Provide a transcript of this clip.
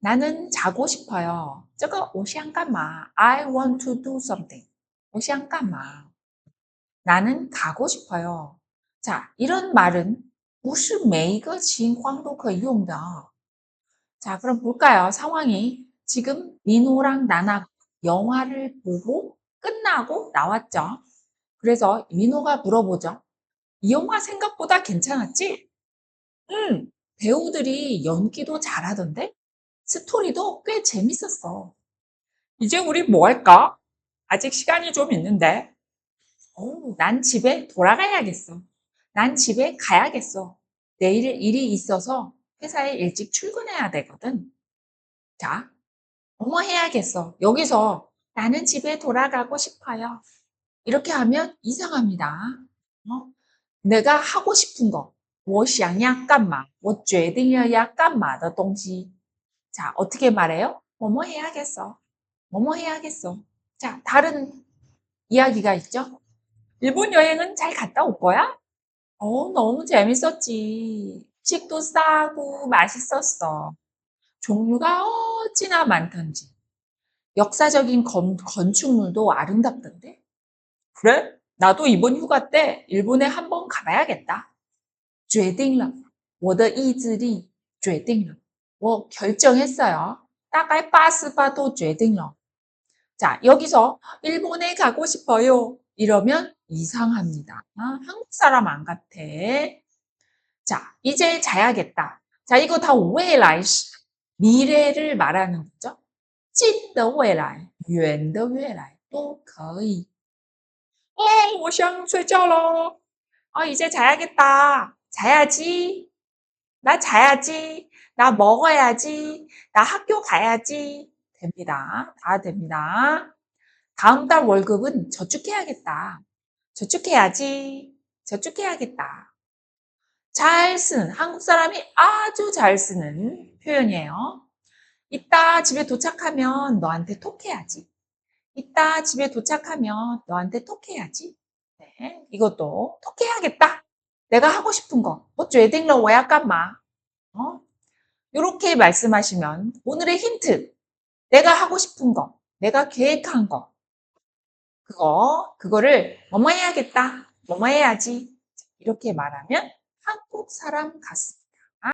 나는 자고 싶어요. 这个我想干嘛? I want to do something. 我想干嘛? 나는 가고 싶어요. 자, 이런 말은 不是每一个情况都可以用的. 자, 그럼 볼까요? 상황이 지금 민호랑 나나 영화를 보고 끝나고 나왔죠. 그래서 민호가 물어보죠. 이 영화 생각보다 괜찮았지? 응, 배우들이 연기도 잘하던데? 스토리도 꽤 재밌었어. 이제 우리 뭐 할까? 아직 시간이 좀 있는데. 어우, 난 집에 돌아가야겠어. 난 집에 가야겠어. 내일 일이 있어서 회사에 일찍 출근해야 되거든. 자, 어머 해야겠어. 여기서 나는 집에 돌아가고 싶어요. 이렇게 하면 이상합니다. 어? 내가 하고 싶은 거, 我想要干嘛,我决定了要干嘛的东西. 자, 어떻게 말해요? 뭐뭐 해야겠어. 뭐뭐 해야겠어. 자, 다른 이야기가 있죠? 일본 여행은 잘 갔다 올 거야? 어, 너무 재밌었지. 식도 싸고 맛있었어. 종류가 어찌나 많던지. 역사적인 건, 건축물도 아름답던데. 그래? 나도 이번 휴가 때 일본에 한번 가봐야겠다. 决定了.我的意志力决定了. 뭐 결정했어요. 大概 80%도 决定了. 자, 여기서 일본에 가고 싶어요. 이러면 이상합니다. 아, 한국 사람 안 같아. 자, 이제 자야겠다. 자, 이거 다未来시, 미래를 말하는 거죠. 近的未来,远的未来都可以. 어, 我想睡觉了. 어, 이제 자야겠다. 자야지. 나 자야지. 나 먹어야지, 나 학교 가야지 됩니다. 다 됩니다. 다음 달 월급은 저축해야겠다. 저축해야지, 저축해야겠다. 잘 쓰는, 한국 사람이 아주 잘 쓰는 표현이에요. 이따 집에 도착하면 너한테 톡해야지. 이따 집에 도착하면 너한테 톡해야지. 네, 이것도 톡해야겠다. 내가 하고 싶은 거. 어쩌 에딩러 워야 깜마. 어? 이렇게 말씀하시면 오늘의 힌트. 내가 하고 싶은 거. 내가 계획한 거. 그거, 그거를 뭐뭐 해야겠다. 뭐뭐 해야지. 이렇게 말하면 한국 사람 같습니다.